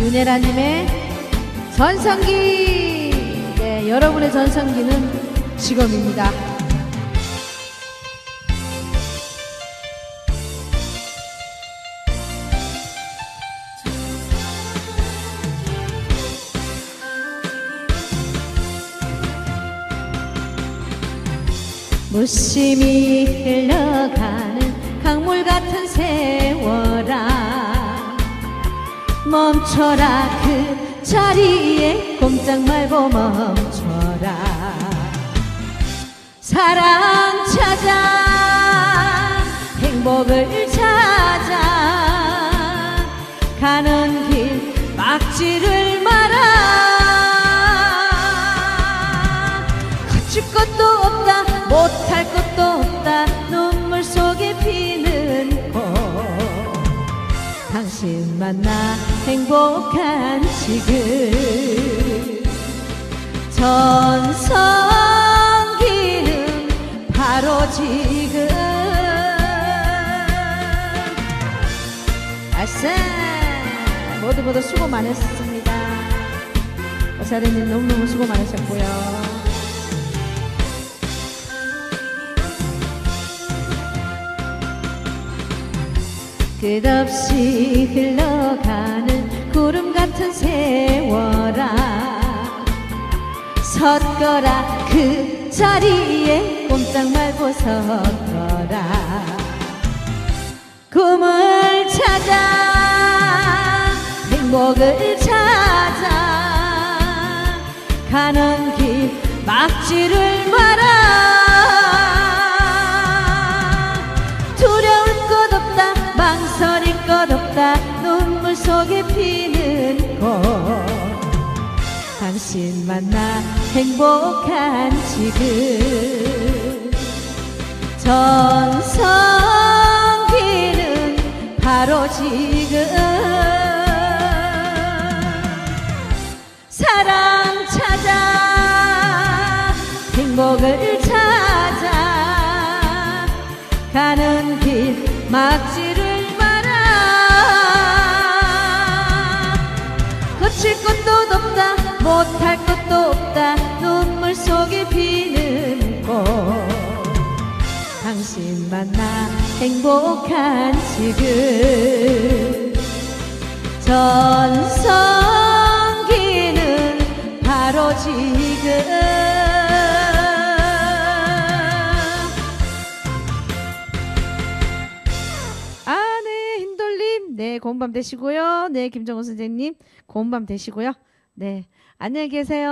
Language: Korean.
윤혜라님의 전성기. 네, 여러분의 전성기는 지금입니다. 무심히 흘러가는 강물 같은 세월아 멈춰라. 그 자리에 꼼짝 말고 멈춰라. 사랑 찾아 행복을 찾아. 가는 길 막지를 마라 가질 것도 없다. 못 당신 만나 행복한 지금. 전성기는 바로 지금. 아싸. 모두 모두 수고 많으셨습니다. 오사리님 너무너무 수고 많으셨고요 끝없이 흘러가는 구름 같은 세월아. 섰거라 그 자리에 꼼짝 말고 섰거라. 꿈을 찾아 행복을 찾아. 가는 길 막지를 마라 속에 피는 꽃 당신 만나 행복한 지금. 전성기는 바로 지금. 사랑 찾아 행복을 찾아. 가는 길 막지를 거칠 것도 없다 못할 것도 없다. 눈물 속에 피는 꽃. 당신 만나 행복한 지금. 전성기는 바로 지금 네, 고운 밤 되시고요. 네, 김정우 선생님, 고운 밤 되시고요. 네, 안녕히 계세요.